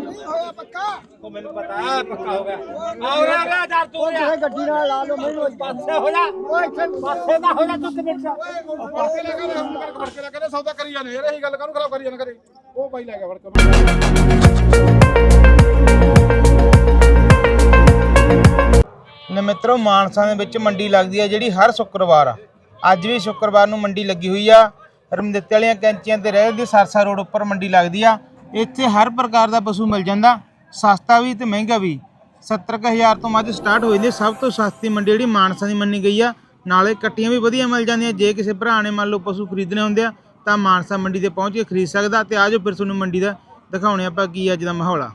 ਨਹੀਂ ਹੋਇਆ ਪੱਕਾ ਉਹ ਮੈਨੂੰ ਪਤਾ ਪੱਕਾ ਹੋ ਗਿਆ ਆਉ ਆ ਗਿਆ ਯਾਰ ਤੂੰ ਉਹ ਗੱਡੀ ਨਾਲ ਲਾ ਲਓ ਮੈਨੂੰ ਪਾਸੇ ਹੋ ਜਾ ਓਏ ਇੱਥੇ ਪਾਸੇ ਦਾ ਹੋ ਜਾ ਤੂੰ ਕਿਵੇਂ ਚ ਪਾਸੇ ਲੈ ਕੇ ਹਮ ਕਰਕੇ ਕੇ ਲੈ ਕੇ ਸੌਦਾ ਕਰੀ ਜਾਂਦੇ ਯਾਰ ਇਹੀ ਗੱਲ ਕਾਹਨੂੰ ਖਰਾਬ ਕਰੀ ਜਾਂਦੇ ਕਰੇ ਉਹ ਬਾਈ ਲੈ ਗਿਆ ਫੜ ਕੇ ਨੇ ਮਾਨਸਾ ਦੇ ਵਿੱਚ ਮੰਡੀ ਲੱਗਦੀ ਆ ਜਿਹੜੀ ਹਰ ਸ਼ੁੱਕਰਵਾਰ ਆ। ਅੱਜ ਵੀ ਸ਼ੁੱਕਰਵਾਰ ਨੂੰ ਮੰਡੀ ਲੱਗੀ ਹੋਈ ਆ। ਰਮਦਿੱਤੇ ਵਾਲੀਆਂ ਕੈਂਚੀਆਂ ਤੇ ਰਹਿ ਦੀ ਸਰਸਾ ਰੋਡ ਉੱਪਰ ਮੰਡੀ ਲੱਗਦੀ ਆ। ਇੱਥੇ ਹਰ ਪ੍ਰਕਾਰ ਦਾ ਪਸ਼ੂ ਮਿਲ ਜਾਂਦਾ, ਸਸਤਾ ਵੀ ਤੇ ਮਹਿੰਗਾ ਵੀ। 70000 ਤੋਂ ਮੱਝ ਸਟਾਰਟ ਹੋ ਜਾਂਦੀ ਸਭ ਤੋਂ ਸਸਤੀ ਮੰਡੀ ਜਿਹੜੀ ਮਾਨਸਾ ਦੀ ਮੰਨੀ ਗਈ ਆ। ਨਾਲੇ ਕੱਟੀਆਂ ਵੀ ਵਧੀਆ ਮਿਲ ਜਾਂਦੀਆਂ। ਜੇ ਕਿਸੇ ਭਰਾ ਨੇ ਮੰਨ ਲਓ ਪਸ਼ੂ ਖਰੀਦਣੇ ਹੁੰਦੇ ਆ, ਤਾਂ ਮਾਨਸਾ ਮੰਡੀ ਤੇ ਪਹੁੰਚ ਕੇ ਖਰੀਦ ਸਕਦਾ ਤੇ ਆਜੋ ਫਿਰ ਤੁਹਾਨੂੰ ਮੰਡੀ ਦਾ ਦਿਖਾਉਣੇ ਆਪਾਂ ਕੀ ਅੱਜ ਦਾ ਮਾਹੌਲ ਆ।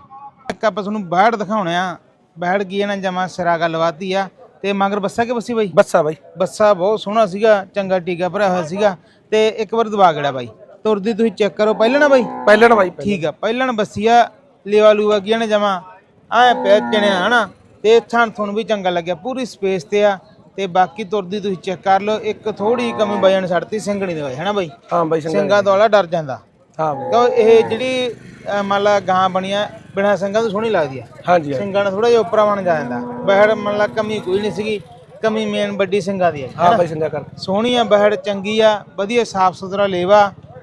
ਇੱਕ ਆਪਾਂ ਤੁਹਾਨੂੰ ਬਾਹਰ ਦਿਖਾਉਣੇ ਆ। ਬੈਠ ਗਈ ਇਹਨਾਂ ਜਮਾ ਸਿਰਾ ਗੱਲਬਾਤੀ ਆ ਤੇ ਮਗਰ ਬੱਸਾ ਕਿ ਬੱਸੀ ਬਾਈ? ਬੱਸਾ ਬਾਈ। ਬੱਸਾ ਬਹੁਤ ਸੋਹਣਾ ਸੀਗਾ ਚੰਗਾ ਟੀਕਾ ਭਰਿਆ ਹੋਇਆ ਸੀਗਾ ਤੇ ਇੱਕ ਵਾਰ ਦਵਾ ਗੜਾ ਬਾਈ। ਤੁਰਦੀ ਤੁਸੀਂ ਚੈੱਕ ਕਰੋ ਪਹਿਲਾਂ ਨਾ ਬਾਈ? ਪਹਿਲਾਂ ਨਾ ਬਾਈ ਠੀਕ ਆ ਪਹਿਲਾਂ ਬੱਸੀਆ ਲੇਵਾ ਲੂਆ ਗਿਆ ਨੇ ਜਮਾ। ਐ ਪਿਆ ਚਣਿਆ ਹਨਾ? ਤੇ ਥਣ ਤੁਹਾਨੂੰ ਵੀ ਚੰਗਾ ਲੱਗਿਆ ਪੂਰੀ ਸਪੇਸ ਤੇ ਆ। ਤੇ ਬਾਕੀ ਤੁਰਦੀ ਤੁਸੀਂ ਚੈੱਕ ਕਰ ਲਓ ਇੱਕ ਥੋੜੀ ਕਮੀ ਬਾਈਆਂ ਛੱਡਤੀ ਸਿੰਘਣੀ ਦੇ ਹੋਏ ਹਨਾ ਬਾਈ? ਹਾਂ ਬਾਈ ਸਿੰਘਾਂ ਤੋਂ ਵਾਲਾ ਡਰ ਜਾਂਦਾ। ਹਾਂ। ਕਿਉਂ ਇਹ ਜਿਹੜੀ ਅ, ਮੰਨ ਲਾ ਗਾਂ ਬਣੀਆਂ ਬਿਨਾਂ ਸਿੰਘਾਂ ਤੋਂ ਸੋਹਣੀ ਲੱਗਦੀ ਆ। ਹਾਂਜੀ ਹਾਂਜੀ। ਸਿੰਘਾਂ ਨਾਲ ਥੋੜਾ ਜਿਹਾ ਉੱਪਰ ਬਣ ਜਾਂਦਾ। ਬਹਿੜ ਮੰਨ ਲਾ ਕਮੀ ਕੋਈ ਨਹੀਂ ਸੀਗੀ। ਕਮੀ ਮੇਨ ਵੱਡੀ ਸਿੰਘਾਂ ਦੀ ਹੈ ਹਾਂ ਬਾਈ ਸੰਗਾ ਕਰ ਸੋਹਣੀ ਆ ਬਹਿੜ ਚੰਗੀ ਆ ਵਧੀਆ ਸਾਫ਼ ਸੁਥਰਾ ਲੇਵਾ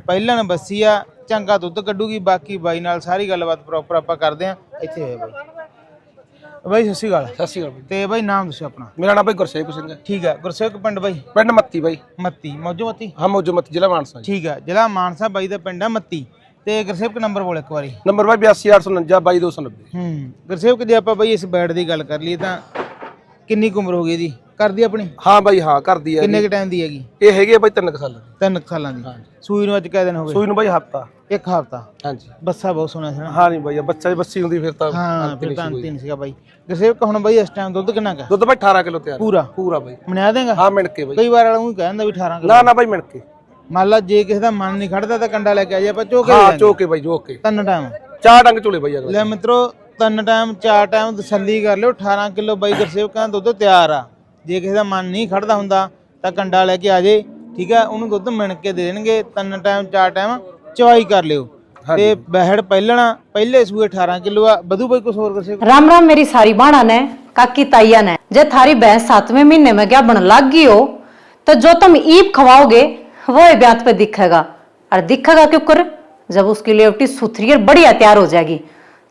ਪਹਿਲਣ ਬੱਸੀ ਆ ਚੰਗਾ ਦੁੱਧ ਕੱਢੂਗੀ ਬਾਕੀ ਬਾਈ ਨਾਲ ਸਾਰੀ ਗੱਲਬਾਤ ਪ੍ਰੋਪਰ ਆਪਾਂ ਕਰਦੇ ਆ। ਇੱਥੇ ਹੋਏ ਬਾਈ। ਬਾਈ ਸਤਿ ਸ਼੍ਰੀ ਅਕਾਲ। ਸਤਿ ਸ਼੍ਰੀ ਅਕਾਲ ਬਾਈ। ਤੇ ਬਾਈ ਨਾਮ ਦੱਸੋ ਆਪਣਾ। ਮੇਰਾ ਨਾਮ ਬਾਈ ਗੁਰਸੇਵ ਸਿੰਘ ਹੈ। ਠੀਕ ਆ ਗੁਰਸੇਵਕ ਪਿੰਡ ਬਾਈ? ਪਿੰਡ ਮੱਤੀ ਬਾਈ। ਮੱਤੀ ਮੌਜੋ ਮੱਤੀ? ਹਾਂ ਮੌਜੋ ਮੱਤੀ ਜ਼ਿਲ੍ਹਾ ਮਾਨਸਾ ਜੀ। ਠੀਕ ਆ ਜ਼ਿਲ੍ਹਾ ਮਾਨਸਾ ਬਾਈ ਦਾ ਪਿੰਡ ਆ ਮੱਤੀ। ਤੇ ਗੁਰਸੇਵਕ ਨੰਬਰ ਬੋਲ ਇੱਕ ਵਾਰੀ। ਨੰਬਰ ਬਾਈ 82849 2290 ਹੂੰ ਗੁਰਸੇਵਕ ਜੇ ਆਪਾਂ ਬਈ ਇਸ ਬੈਡ ਦੀ ਗੱਲ ਕਰ ਲਈਏ ਤਾਂ ਕਿੰਨੀ ਕੁ ਉਮਰ ਹੋ ਗਈ ਇਹਦੀ? ਕਰਦੀ ਆਪਣੀ? ਹਾਂ ਬਾਈ ਹਾਂ ਕਰਦੀ ਹੈ ਕਿੰਨੇ ਕ ਟਾਈਮ ਦੀ ਹੈਗੀ? ਇਹ ਹੈਗੀ ਬਾਈ 3 ਸਾਲ ਦੀ। ਤਿੰਨ ਕੁ ਸਾਲਾਂ ਦੀ। ਸੂਈ ਨੂੰ ਅੱਜ ਕਿਹ ਦਿਨ ਹੋ ਗਏ? ਸੂਈ ਨੂੰ ਬਾਈ ਹਫਤਾ। ਇੱਕ ਹਫ਼ਤਾ। ਹਾਂਜੀ। ਬੱਸਾ ਬਹੁਤ ਸੋਹਣਾ ਸੀ ਨਾ? ਹਾਂ ਨਹੀਂ ਬਾਈ ਬੱਚਾ ਦੀ ਬੱਸੀ ਹੁੰਦੀ ਫਿਰ ਤਾਂ ਹਾਂ ਫਿਰ ਤਾਂ ਅੰਤਿਮ ਸੀਗਾ ਬਾਈ। ਗੁਰਸੇਵਕ ਹੁਣ ਬਾਈ ਇਸ ਟਾਈਮ ਦੁੱਧ ਕਿੰਨਾ ਕਾ ਦੁੱਧ ਬਾਈ 18 ਕਿਲੋ ਤਿਆਰ ਪੂਰਾ? ਪੂਰਾ ਬਾਈ। ਮਨਿਆ ਦੇਗਾ? ਹਾਂ ਮਿਣ ਕੇ ਬਾਈ। ਕਈ ਵਾਰ ਵਾਲਾ ਉਹ ਕਹਿੰਦਾ ਵੀ 18 ਕਿਲੋ। ਨਾ ਨਾ ਬਾਈ ਮਿਣ ਕੇ। ਮੰਨ ਲਾ ਜੇ ਕਿਸੇ ਦਾ ਮਨ ਨਹੀਂ ਖੜਦਾ ਤਾਂ ਕੰਡਾ ਲੈ ਕੇ ਆ ਜਾ ਆਪਾਂ ਚੋਕੇ ਹਾਂ ਚੋਕੇ ਬਾਈ ਚੋਕੇ। ਤਿੰਨ ਟਾਈਮ ਚਾਰ ਡੰਗ ਚੋਲੇ ਬਾਈ ਅਗਲੇ ਲੈ ਮਿੱਤਰੋ ਤਿੰਨ ਟਾਈਮ ਚਾਰ ਟਾਈਮ ਤਸੱਲੀ ਕਰ ਲਿਓ 18 ਕਿਲੋ ਬਾਈ ਗੁਰਸੇਵਕਾਂ ਦਾ ਦੁੱਧ ਤਿਆਰ ਆ ਜੇ ਕਿਸੇ ਦਾ ਮਨ ਨਹੀਂ ਖੜਦਾ ਹੁੰਦਾ ਤਾਂ ਕੰਡਾ ਲੈ ਕੇ ਆ ਜੇ ਠੀਕ ਆ ਉਹਨੂੰ ਦੁੱਧ ਮਿਣ ਕੇ ਦੇ ਦੇਣਗੇ ਤਿੰਨ ਟਾਈਮ ਚਾਰ ਟਾਈਮ ਚਵਾਈ ਕਰ ਲਿਓ ਤੇ ਬਹਿੜ ਪਹਿਲਣਾ ਪਹਿਲੇ ਸੂਏ 18 ਕਿਲੋ ਆ ਵਧੂ ਬਾਈ ਕੁਛ ਹੋਰ ਗੁਰਸੇਵਕ राम राम मेरी सारी बाणा ने काकी ताइया ने जे थारी भैंस सातवें महीने में क्या बन लाग गई हो तो जो तुम ईप खवाओगे वो ही ब्यात पे दिखेगा और दिखेगा क्यों कर जब उसकी लेवटी सुथरी और बढ़िया तैयार हो जाएगी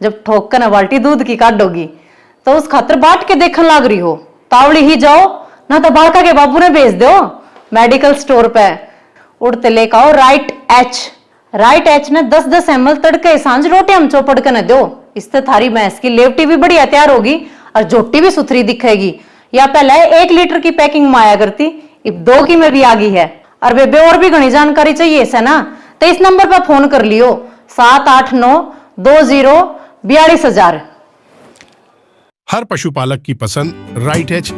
जब ठोक कर न बाल्टी दूध की काटोगी तो उस खातर बाट के देखने लग रही हो। तावड़ी ही जाओ, ना तो बालका के बाबू ने भेज दो, मेडिकल स्टोर पे। उड़ते लेकर आओ, राइट एच। राइट एच ने 10 10 एम एल तड़के साँझ रोटी हम चौपड़ के दो। इससे थारी भैंस की लेवटी भी बढ़िया तैयार होगी और जोटी भी सुथरी दिखेगी। या पहले एक लीटर की पैकिंग में आया करती अब दो की में भी आ गई है। और बेबे और भी घनी जानकारी चाहिए इसे ना तो इस नंबर पर फ़ोन कर लियो। सात आठ नौ दो ज़ीरो बयालीस हजार हर पशुपालक की पसंद राइट एच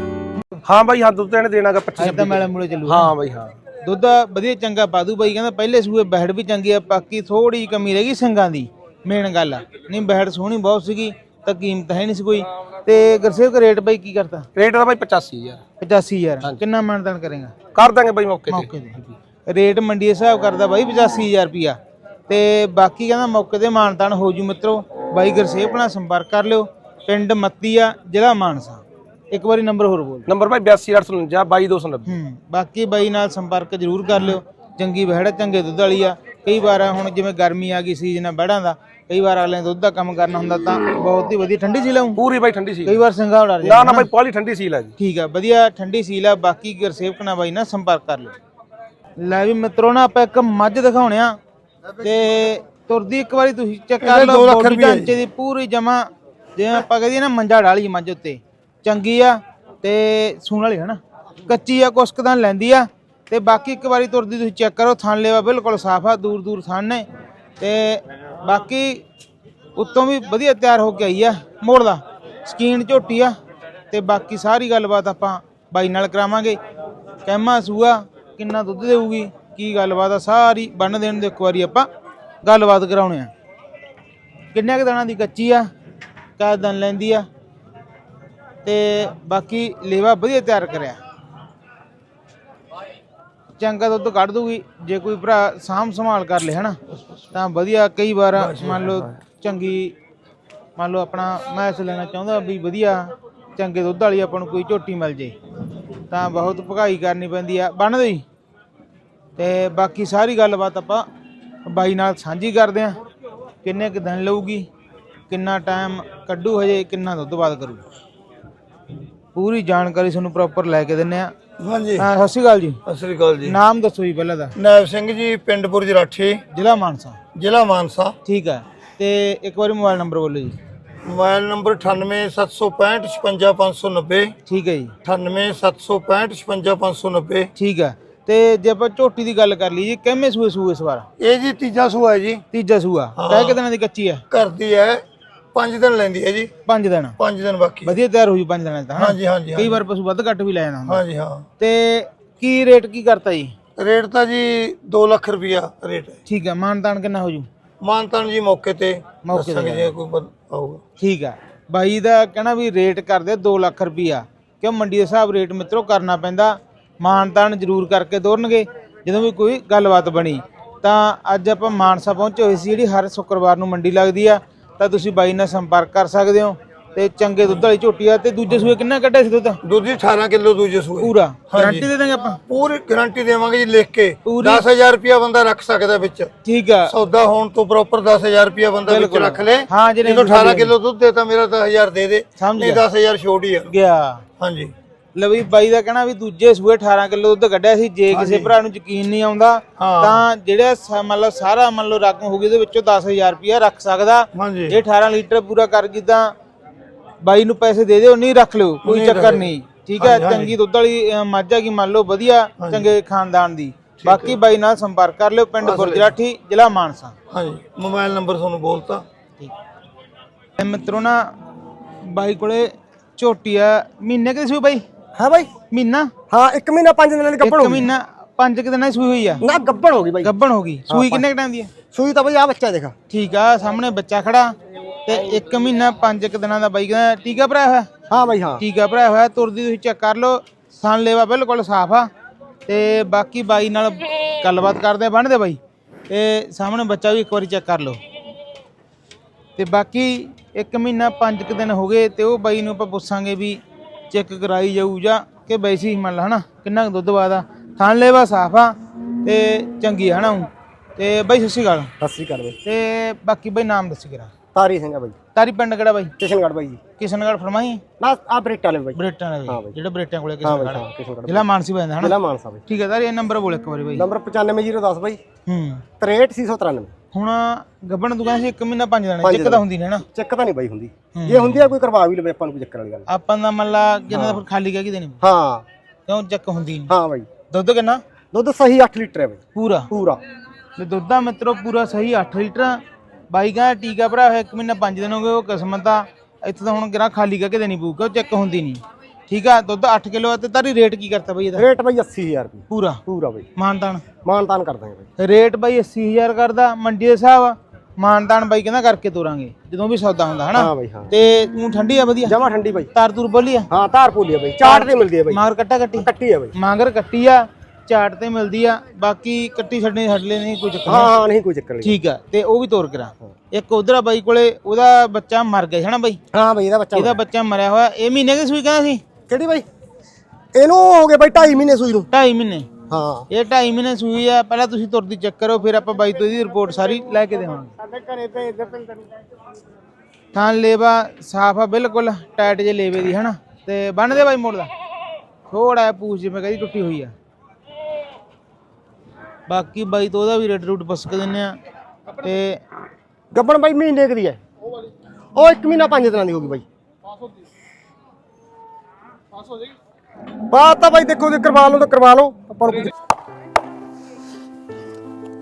ਹਾਂ ਬਾਈ ਹਾਂ ਦੁੱਧ ਇਹਨੇ ਦੇਣਾਗਾ 25 ਅੱਜ ਤਾਂ ਮੈਲੇ ਮੂਲੇ ਚੱਲੂ ਹਾਂ ਬਾਈ ਹਾਂ ਦੁੱਧ ਵਧੀਆ ਚੰਗਾ ਪਾਦੂ ਬਾਈ ਕਹਿੰਦਾ ਪਹਿਲੇ ਸੂਏ ਬਹਿੜ ਵੀ ਚੰਗੀ ਆ ਬਾਕੀ ਥੋੜੀ ਜਿਹੀ ਕਮੀ ਰਹਿ ਗਈ ਸਿੰਘਾਂ ਦੀ ਮੇਨ ਗੱਲ ਆ ਨਹੀਂ ਬਹਿੜ ਸੋਹਣੀ ਬਹੁਤ ਸੀਗੀ ਤਾਂ ਕੀਮਤ ਹੈ ਨਹੀਂ ਸੀ ਕੋਈ ਤੇ ਗੁਰਸੇਵਕ ਰੇਟ ਬਾਈ ਕੀ ਕਰਤਾ ਰੇਟ ਦਾ ਬਾਈ 85000 85000 ਕਿੰਨਾ ਮਾਨਦਾਨ ਕਰੇਗਾ ਕਰ ਦਾਂਗੇ ਬਾਈ ਮੌਕੇ ਤੇ ਮੌਕੇ ਤੇ ਰੇਟ ਮੰਡੀ ਦੇ ਹਿਸਾਬ ਕਰਦਾ ਬਾਈ 85000 ਰੁਪਿਆ ਤੇ ਬਾਕੀ ਕਹਿੰਦਾ ਮੌਕੇ ਤੇ ਮਾਨਦਾਨ ਹੋ ਜੂ ਮਿੱਤਰੋ ਬਾਈ ਗੁਰਸੇਵਕ ਨਾਲ ਸੰਪਰਕ ਕਰ ਲਿਓ। ਪਿੰਡ ਮੱਤੀ ਆ ਜ਼ਿਲ੍ਹਾ ਮਾਨਸਾ। ਇੱਕ ਵਾਰੀ ਨੰਬਰ ਹੋਰ ਬੋਲ ਨੰਬਰ ਬਾਈ 82849 2290 ਹੂੰ ਬਾਕੀ ਬਾਈ ਨਾਲ ਸੰਪਰਕ ਜ਼ਰੂਰ ਕਰ ਲਿਓ। ਚੰਗੀ ਬਹਿੜ ਚੰਗੇ ਦੁੱਧ ਵਾਲੀ ਆ। ਕਈ ਵਾਰ ਹੁਣ ਜਿਵੇਂ ਗਰਮੀ ਆ ਗਈ ਸੀਜ਼ਨ ਆ ਬਹਿੜਾਂ ਦਾ ਕਈ ਵਾਰ ਅਗਲੇ ਨੇ ਦੁੱਧ ਦਾ ਕੰਮ ਕਰਨਾ ਹੁੰਦਾ ਤਾਂ ਬਹੁਤ ਹੀ ਵਧੀਆ ਠੰਡੀ ਸੀ ਲਾਉਂ ਪੂਰੀ ਬਾਈ ਠੰਡੀ ਸੀ ਕਈ ਵਾਰ ਸਿੰਘਾਂ ਉਡਾ ਨਾ ਜਾਂਦਾ ਨਾ ਬਾਈ ਪਾਲੀ ਠੰਡੀ ਸੀ ਲੱਗੀ ਠੀਕ ਆ ਵਧੀਆ ਠੰਡੀ ਸੀਲ ਆ। ਬਾਕੀ ਗੁਰਸੇਵਕ ਨਾਲ ਬਾਈ ਨਾਲ ਸੰਪਰਕ ਕਰ ਲਿਓ। ਲੈ ਵੀ ਮਿੱਤਰੋ ਨਾ ਆਪਾਂ ਇੱਕ ਮੱਝ ਦਿਖਾਉਣੇ ਆ ਤੇ ਤੁਰਦੀ ਇੱਕ ਵਾਰੀ ਤੁਸੀਂ ਚੈੱਕ ਕਰ ਲਓ ਬੋਡੀ ਢਾਂਚੇ ਦੀ ਪੂਰੀ ਜਮਾ ਜਿਵੇਂ ਆਪਾਂ ਕਹਦੇ ਨਾ ਮੰਜਾ ਢਾਲੀ ਮੱਝ ਉੱਤੇ। ਚੰਗੀ ਆ ਤੇ ਸੂਣ ਵਾਲੀ ਹੈ ਨਾ। ਕੱਚੀ ਆ ਕੁਸਕ ਤਾਂ ਲੈਂਦੀ ਆ। ਤੇ ਬਾਕੀ ਇੱਕ ਵਾਰੀ ਤੁਰਦੀ ਤੁਸੀਂ ਚੈੱਕ ਕਰੋ ਥਣ ਲੈਵਾ ਬਿਲਕੁਲ ਸਾਫ਼ ਆ ਦੂਰ ਦੂਰ ਥਣ ਨੇ। ਤੇ ਬਾਕੀ ਉੱਤੋਂ ਵੀ ਵਧੀਆ ਤਿਆਰ ਹੋ ਕੇ ਆਈ ਆ ਮੋੜ ਦਾ ਸਕੀਨ ਝੋਟੀ ਆ। ਤੇ ਬਾਕੀ ਸਾਰੀ ਗੱਲਬਾਤ ਆਪਾਂ ਬਾਈ ਨਾਲ ਕਰਾਵਾਂਗੇ। ਕਹਿਮਾ ਸੂਆ ਕਿੰਨਾ ਦੁੱਧ ਦੇਊਗੀ ਕੀ ਗੱਲਬਾਤ ਆ ਸਾਰੀ ਬੰਨ ਦੇਣ ਦੇ ਇੱਕ ਵਾਰੀ ਆਪਾਂ ਗੱਲਬਾਤ ਕਰਾਉਣੇ ਆ। ਕਿੰਨੇ ਕੁ ਦਿਨਾਂ ਦੀ ਕੱਚੀ ਆ ਕਾ ਦਨ ਲੈਂਦੀ ਆ। ਤੇ ਬਾਕੀ ਲੇਵਾ ਵਧੀਆ ਤਿਆਰ ਕਰਿਆ। ਚੰਗਾ ਦੁੱਧ ਕੱਢ ਦੂਗੀ, ਜੇ ਕੋਈ ਭਰਾ ਸਾਂਭ ਸੰਭਾਲ ਕਰ ਲੇ, ਹਨਾ, ਤਾਂ ਵਧੀਆ। ਕਈ ਵਾਰ ਮੰਨ ਲਓ ਚੰਗੀ, ਮੰਨ ਲਓ ਆਪਣਾ ਮੈਸ ਲੈਣਾ ਚਾਹੁੰਦਾ ਵੀ ਵਧੀਆ, ਚੰਗੇ ਦੁੱਧ ਵਾਲੀ ਆਪਾਂ ਨੂੰ ਕੋਈ ਝੋਟੀ ਮਿਲ ਜੇ, ਤਾਂ ਬਹੁਤ ਭਗਾਈ ਕਰਨੀ ਪੈਂਦੀ ਆ। ਬੰਨ ਦੋ। ਜੀ ਤੇ ਬਾਕੀ ਸਾਰੀ ਗੱਲਬਾਤ ਆਪਾਂ ਬਾਈ ਨਾਲ ਸਾਂਝੀ ਕਰਦੇ ਆ ਕਿੰਨੇ ਕੁ ਦਿਨ ਲਊਗੀ ਕਿੰਨਾ ਟਾਈਮ ਕੱਢੂ ਹਜੇ ਕਿੰਨਾ ਦੁੱਧ ਬਾਦ ਕਰੂ। ਪੂਰੀ ਜਾਣਕਾਰੀ ਤੁਹਾਨੂੰ ਪ੍ਰੋਪਰ ਲੈ ਕੇ ਦਿੰਨੇ ਆ ਹਾਂਜੀ। ਹਾਂ ਸਤਿ ਸ਼੍ਰੀ ਅਕਾਲ ਜੀ। ਸਤਿ ਸ੍ਰੀ ਅਕਾਲ ਜੀ। ਨਾਮ ਦੱਸੋ ਜੀ ਪਹਿਲਾਂ ਦਾ। ਨੈਬ ਸਿੰਘ ਜੀ ਪਿੰਡ ਬੁਰਜ ਰਾਠੀ ਜ਼ਿਲ੍ਹਾ ਮਾਨਸਾ। ਜ਼ਿਲ੍ਹਾ ਮਾਨਸਾ। ਠੀਕ ਹੈ। ਤੇ ਇੱਕ ਵਾਰੀ ਮੋਬਾਈਲ ਨੰਬਰ ਬੋਲੋ ਜੀ। ਮੋਬਾਈਲ ਨੰਬਰ 9876655590 ਠੀਕ ਹੈ ਜੀ। 9876655590 ਠੀਕ ਹੈ। ਤੇ ਜੇ ਆਪਾਂ ਝੋਟੀ ਦੀ ਗੱਲ ਕਰ ਲਈਏ ਕਿੰਨੇ ਸੂਏ ਸੂਏ ਇਸ ਵਾਰ? ਇਹ ਜੀ ਤੀਜਾ ਸੂਆ ਹੈ ਜੀ। ਤੀਜਾ ਸੂਆ। ਕਹਿ ਕਿ ਦਿਨਾਂ ਦੀ ਕੱਚੀ ਹੈ? ਘਰ ਦੀ ਹੈ 5 ਦਿਨ ਲੈਂਦੀ ਹੈ ਜੀ। ਪੰਜ ਦਿਨ। 5 ਦਿਨ ਬਾਕੀ। ਵਧੀਆ ਤਿਆਰ ਹੋਈ ਪੰਜ ਦਿਨਾਂ 'ਚ ਤਾਂ ਹਨਾ? ਹਾਂਜੀ ਹਾਂਜੀ ਕਈ ਵਾਰ ਪਸ਼ੂ ਵੱਧ ਘੱਟ ਵੀ ਲੈ ਜਾਂਦਾ ਹਾਂਜੀ ਹਾਂ। ਤੇ ਕੀ ਰੇਟ ਕੀ ਕਰਤਾ ਜੀ? ਰੇਟ ਤਾਂ ਜੀ 2 ਲੱਖ ਰੁਪਿਆ ਰੇਟ ਹੈ। ਠੀਕ ਹੈ ਮਾਨਤਾਨ ਕਿੰਨਾ ਹੋ ਜੂ? ਮਾਨਤਾਨ ਜੀ ਮੌਕੇ ਤੇ ਮੌਕੇ ਤੇ ਜੇ ਕੋਈ ਆਊਗਾ। ਠੀਕ ਹੈ। ਬਾਈ ਦਾ ਕਹਿਣਾ ਵੀ ਰੇਟ ਕਰਦੇ 2 ਲੱਖ ਰੁਪਈਆ। ਕਿਉਂ ਮੰਡੀ ਦੇ ਹਿਸਾਬ ਰੇਟ ਮਿੱਤਰੋ ਕਰਨਾ ਪੈਂਦਾ। ਮਾਨਤਾਨ ਜ਼ਰੂਰ ਕਰਕੇ ਦੋਰਨਗੇ। ਜਦੋਂ ਵੀ ਕੋਈ ਗੱਲਬਾਤ ਬਣੀ ਤਾਂ ਅੱਜ ਆਪਾਂ ਮਾਨਸਾ ਪਹੁੰਚੇ ਹੋਏ ਸੀ ਜਿਹੜੀ ਹਰ ਸ਼ੁੱਕਰਵਾਰ ਨੂੰ ਮੰਡੀ ਲੱਗਦੀ ਆ ਤਾਂ ਤੁਸੀਂ ਬਾਈ ਨਾਲ ਸੰਪਰਕ ਕਰ ਸਕਦੇ ਹੋ ਤੇ ਚੰਗੇ ਦੁੱਧ ਵਾਲੀ ਝੋਟੀ ਆ ਤੇ ਦੂਜੇ ਸੂਏ ਕਿੰਨਾ ਕੱਢਿਆ ਸੀ ਦੁੱਧ? ਦੁੱਧ ਜੀ 18 ਕਿਲੋ ਦੂਜੇ ਸੂਏ। ਪੂਰਾ। ਗਾਰੰਟੀ ਦੇ ਦਾਂਗੇ ਆਪਾਂ? ਪੂਰੀ ਗਾਰੰਟੀ ਦੇਵਾਂਗੇ ਜੀ ਲਿਖ ਕੇ। ਪੂਰੀ- 10000 ਰੁਪਿਆ ਬੰਦਾ ਰੱਖ ਸਕਦਾ ਵਿੱਚ। ਠੀਕ ਆ। ਸੌਦਾ ਹੋਣ ਤੋਂ ਪ੍ਰੋਪਰ 10000 ਰੁਪਿਆ ਬੰਦਾ ਵਿੱਚ। ਰੱਖ ਲੇ। ਜਦੋਂ 18 ਕਿਲੋ ਦੁੱਧ ਮੇਰਾ ਤਾਂ 1000 ਦੇ ਦੇ। ਸਮਝ ਨਹੀਂ ਗਿਆ। 10000 ਛੋੜ ਹੀ ਆ। ਗਿਆ। ਹਾਂਜੀ। ਲਵੀ ਬਾਈ ਦਾ ਕਹਿਣਾ ਵੀ ਦੂਜੇ ਸੂਏ 18 ਕਿਲੋ ਦੁੱਧ ਕੱਢਿਆ ਸੀ ਜੇ ਕਿਸੇ ਭਰਾ ਨੂੰ ਯਕੀਨ ਨਹੀਂ ਆਉਂਦਾ। ਤਾਂ ਜਿਹੜਾ ਸ- ਲਓ ਸਾਰਾ ਮੰਨ ਲਓ ਰਕਮ ਹੋ ਗਈ ਉਹਦੇ ਵਿੱਚੋਂ 10000 ਰੁਪਇਆ ਰੱਖ ਸਕਦਾ। ਹਾਂਜੀ। ਜੇ 18 ਲੀਟਰ ਪੂਰਾ ਕਰ ਜਿੱਦਾਂ ਬਾਈ ਨੂੰ ਪੈਸੇ ਦੇ ਦਿਓ ਨਹੀਂ ਰੱਖ ਲਿਓ ਕੋਈ ਨਹੀਂ ਚੱਕਰ ਰੱਖ ਨਹੀਂ। ਠੀਕ ਹੈ ਚੰਗੀ ਦੁੱਧ ਵਾਲੀ ਅ, ਮੱਝ ਹੈਗੀ ਮੰਨ ਲਓ ਵਧੀਆ ਚੰਗੇ ਖਾਨਦਾਨ ਦੀ। ਬਾਕੀ ਬਾਈ ਨਾਲ ਸੰਪਰਕ ਕਰ ਲਿਓ ਪਿੰਡ ਗੁਰਜਰਾਠੀ ਜ਼ਿਲ੍ਹਾ ਮਾਨਸਾ। ਹਾਂਜੀ ਮੋਬਾਈਲ ਨੰਬਰ ਤੁਹਾਨੂੰ ਬੋਲਤਾ। ਤੇ ਮਿੱਤਰੋ ਨਾ ਬਾਈ ਕੋਲੇ ਝੋਟੀ ਆ ਮਹੀਨੇ ਕਿਦੇ ਸੂਈ ਬਾਈ? ਹਾਂ ਬਾਈ ਮਹੀਨਾ? ਹਾਂ 1 ਮਹੀਨਾ 5 ਦਿਨਾਂ ਦੀ ਇੱਕ ਗੱਭਣ ਹੋ ਗਈ। ਮਹੀਨਾ ਪੰਜ ਕੁ ਦਿਨਾਂ ਦੀ ਸੂਈ ਹੋਈ ਆ। ਨਾ ਗੱਭਣ ਹੋ ਗਈ ਬਾਈ। ਗੱਬਣ ਹੋ ਗਈ। ਸੂਈ ਕਿੰਨੇ ਕੁ ਟਾਈਮ ਦੀ ਹੈ ਸੂਈ ਤਾਂ ਬਾਈ ਆ ਬੱਚਾ ਦੇਖਾ। ਠੀਕ ਆ ਸਾਹਮਣੇ ਬੱਚਾ ਖੜਾ ਤੇ 1 ਮਹੀਨਾ 5 ਕੁ ਦਿਨਾਂ ਦਾ ਬਾਈ ਕਹਿੰਦਾ ਟੀਕਾ ਭਰਾਇਆ ਹੋਇਆ। ਹਾਂ ਬਾਈ ਹਾਂ। ਟੀਕਾ ਭਰਾਇਆ ਹੋਇਆ ਤੁਰਦੀ ਤੁਸੀਂ ਚੈੱਕ ਕਰ ਲਓ ਸਨ ਲੇਵਾ ਬਿਲਕੁਲ ਸਾਫ਼ ਆ। ਤੇ ਬਾਕੀ ਬਾਈ ਨਾਲ ਗੱਲਬਾਤ ਕਰਦੇ ਆ ਬੰਨਦੇ ਬਾਈ। ਤੇ ਸਾਹਮਣੇ ਬੱਚਾ ਵੀ ਇੱਕ ਵਾਰੀ ਚੈੱਕ ਕਰ ਲਓ। ਤੇ ਬਾਕੀ 1 ਮਹੀਨਾ 5 ਕੁ ਦਿਨ ਹੋ ਗਏ ਤੇ ਉਹ ਬਾਈ ਨੂੰ ਆਪਾਂ ਪੁੱਛਾਂਗੇ ਵੀ ਚੈੱਕ ਕਰਾਈ ਜਾਊ ਜਾਂ ਕਿ ਵੈਸੇ ਹੀ ਮੰਨ ਲਾ ਹਨਾ ਕਿੰਨਾ ਕੁ ਦੁੱਧ ਵਾਦਾ। ਥਣ ਲੇਵਾ ਸਾਫ਼ ਆ ਤੇ ਚੰਗੀ ਆ ਹਨਾ ਊਂ। ਤੇ ਬਾਈ ਸਤਿ ਸ਼੍ਰੀ ਅਕਾਲ। ਸਤਿ ਸ੍ਰੀ ਅਕਾਲ ਬਾਈ। ਤੇ ਬਾਕੀ ਬਾਈ ਨਾਮ ਦੱਸ ਕਿਰਾ ਤਾਰੀ ਸਿੰਘ ਆ ਬਾਈ। ਤਾਰੀ ਪਿੰਡ ਕਿਹੜਾ ਬਾਈ? ਕਿਸ਼ਨਗੜ੍ਹ ਬਾਈ ਜੀ। ਕਿਸ਼ਨਗੜ੍ਹ ਫਰਮਾਈ? ਨਾ ਆ ਬਰੇਟਾ ਲੈ ਬਾਈ। ਬਰੇਟਾਂ ਦਾ ਹਾਂ ਬਾਈ। ਬਾਈ। ਜਿਹੜਾ ਬਰੇਟਾਂ ਕੋਲੇ ਹਾਂ ਬਾਈ ਕਿਸ਼ਨਗੜ੍ਹ ਹਾਂ ਕਿਸ਼ਨਗੜ੍ਹ ਜ਼ਿਲ੍ਹਾ ਮਾਨਸੀ ਪੈਂਦਾ ਹਨਾ? ਜ਼ਿਲ੍ਹਾ ਮਾਨਸਾ ਬਾਈ। ਠੀਕ ਹੈ ਤਾਰੀ ਇਹ ਨੰਬਰ ਬੋਲ ਇੱਕ ਵਾਰੀ ਬਾਈ। ਨੰਬਰ 95010 ਬਾਈ। ਹੂੰ। 63693 ਹੁਣ ਗੱਬਣ ਕਹਿੰਦਾ ਸੀ 1 ਮਹੀਨਾ 5 ਦਿਨ ਚੈੱਕ ਤਾਂ ਹੁੰਦੀ ਹਨਾ ਚੱਕ ਤਾਂ ਨਹੀਂ ਬਾਈ ਹੁੰਦੀ। ਜੇ ਹੁੰਦੀ ਆ ਕੋਈ ਕਰਵਾ ਵੀ ਲਵੇ ਆਪਾਂ ਨੂੰ ਕੋਈ ਚੱਕਰ ਵਾਲੀ ਗੱਲ। ਆਪਾਂ ਦਾ ਮੱਲਾ ਜਿੰਨਾ ਦਾ ਫਿਰ ਖਾਲੀ ਕਹਿ ਕੇ ਦੇਣੀ। ਹਾਂ। ਕਿਉਂ ਚੱਕ ਹੁੰਦੀ ਨਹੀਂ? ਹਾਂ ਬਾਈ। ਦੁੱਧ ਕਿੰਨਾ? ਦੁੱਧ ਸਹੀ 8 ਲੀਟਰ ਹੈ ਬਾਈ। ਪੂਰਾ? ਪੂਰਾ। ਤੇ ਦੁੱਧ ਦਾ ਮਿੱਤਰੋ ਪੂਰਾ ਸਹੀ 8 ਲੀਟਰ। ਬਾਈ ਕਹਿੰਦਾ ਟੀਕਾ ਭਰਾ ਹੋਇਆ 1 ਮਹੀਨਾ 5 ਦਿਨ ਹੋ ਗਏ ਉਹ ਕਿਸਮਤ ਆ। ਇੱਥੇ ਤਾਂ ਹੁਣ ਕਿਹੜਾ ਖਾਲੀ ਕਹਿ ਕੇ ਦੇਣੀ ਪਊ ਕਿਉਂ ਚੈੱਕ ਹੁੰਦੀ ਨਹੀਂ? ਠੀਕ ਆ ਦੁੱਧ 8 ਕਿਲੋ ਤੇ ਤਾਰੀ ਰੇਟ ਕੀ ਕਰਤਾ ਬਾਈ ਇਹਦਾ? ਰੇਟ ਬਾਈ 80000 ਰੁਪਏ। ਪੂਰਾ? ਪੂਰਾ ਬਾਈ। ਮਾਨਤਾਨ? ਮਾਨਤਾਨ ਕਰ ਦਾਂਗੇ ਬਾਈ। ਰੇਟ ਬਾਈ 80000 ਕਰਦਾ ਮੰਡੀ ਦੇ ਹਿਸਾਬ ਮਾਨਤਾਨ ਬਾਈ ਕਹਿੰਦਾ ਕਰਕੇ ਤੋਰਾਂਗੇ ਜਦੋਂ ਵੀ ਸੌਦਾ ਹੁੰਦਾ ਹਨਾ? ਹਾਂ ਬਾਈ ਹਾਂ। ਤੇ ਤੂੰ ਠੰਡੀ ਆ ਵਧੀਆ? ਜਮਾ ਠੰਡੀ ਬਾਈ। ਤਾਰ ਤੂਰ ਬੋਲੀ ਆ? ਹਾਂ ਧਾਰ ਪੂਲੀ ਆ ਬਾਈ। ਚਾਟ ਤੇ ਮਿਲਦੀ ਹੈ ਬਾਈ। ਮਾਰ ਕੱਟਾ ਕੱਟੀ? ਕੱਟੀ ਆ ਬਾਈ। ਮਾਂਗਰ ਕੱਟੀ ਆ ਚਾਟ ਤੇ ਮਿਲਦੀ ਆ ਬਾਕੀ ਕੱਟੀ ਛੱਡਣੀ ਛੱਡ ਲੈ ਨਹੀਂ ਕੋਈ ਚੱਕਰ ਹਾਂ ਨਹੀਂ। ਹਾਂ ਨਹੀਂ ਕੋਈ ਚੱਕਰ ਨਹੀਂ। ਠੀਕ ਆ ਤੇ ਉਹ ਵੀ ਤੋਰ ਕਰਾਂ ਇੱਕ ਉਧਰ ਆ ਬਾਈ ਕੋਲੇ ਉਹਦਾ ਬੱਚਾ ਮਰ ਗਿਆ ਹਨਾ ਬਾਈ? ਹਾਂ ਬਾਈ ਇਹਦਾ ਬੱਚਾ ਇਹਦਾ ਬੱਚਾ ਮਰਿਆ ਹੋਇਆ ਇਹ ਮਹੀਨੇ ਦੀ ਸੂਈ ਕਹਿੰਦਾ ਸੀ? ਕਿਹੜੀ ਬਾਈ? ਇਹਨੂੰ ਹੋ ਗਏ ਬਾਈ 2.5 ਮਹੀਨੇ ਸੂਈ ਨੂੰ। 2.5 ਮਹੀਨੇ। ਹਾਂ। ਇਹ 2.5 ਮਹੀਨੇ ਸੂਈ ਆ ਪਹਿਲਾਂ ਤੁਸੀਂ ਤੁਰਦੀ ਚੈੱਕ ਕਰੋ ਫਿਰ ਆਪਾਂ ਬਾਈ ਤੋਂ ਇਹਦੀ ਰਿਪੋਰਟ ਸਾਰੀ ਲੈ ਕੇ ਦੇਵਾਂਗੇ। ਸਾਡੇ ਘਰੇ ਤੇ ਇੱਧਰ ਤੇ ਥਾਂ ਲੇਵਾ ਸਾਫ਼ ਆ ਬਿਲਕੁਲ ਟਾਈਟ ਜੇ ਲੇਵੇ ਦੀ ਹਨਾ? ਤੇ ਬੰਨ ਦੇ ਬਾਈ ਮੋੜ ਦਾ। ਥੋੜਾ ਜਿਹਾ ਪੂਛ ਜਿਵੇਂ ਕਹਦੀ ਟੁੱਟੀ ਹੋਈ ਆ। ਬਾਕੀ ਬਾਈ ਤੋਂ ਉਹਦਾ ਵੀ ਰੇਟ ਰੂਟ ਪੁੱਛ ਕੇ ਦਿੰਨੇ ਆ ਤੇ ਗੱਬਣ ਬਾਈ ਮਹੀਨੇ ਦੀ ਹੈ। ਉਹ 1 ਮਹੀਨਾ 5 ਦਿਨਾਂ ਦੀ ਹੋ ਗਈ ਬਾਈ। ਬਾਤ ਤਾਂ ਬਾਈ ਦੇਖੋ ਜੇ ਕਰਵਾ ਲਓ ਤਾਂ ਕਰਵਾ ਲਓ ਆਪਾਂ ਨੂੰ ਕੋਈ-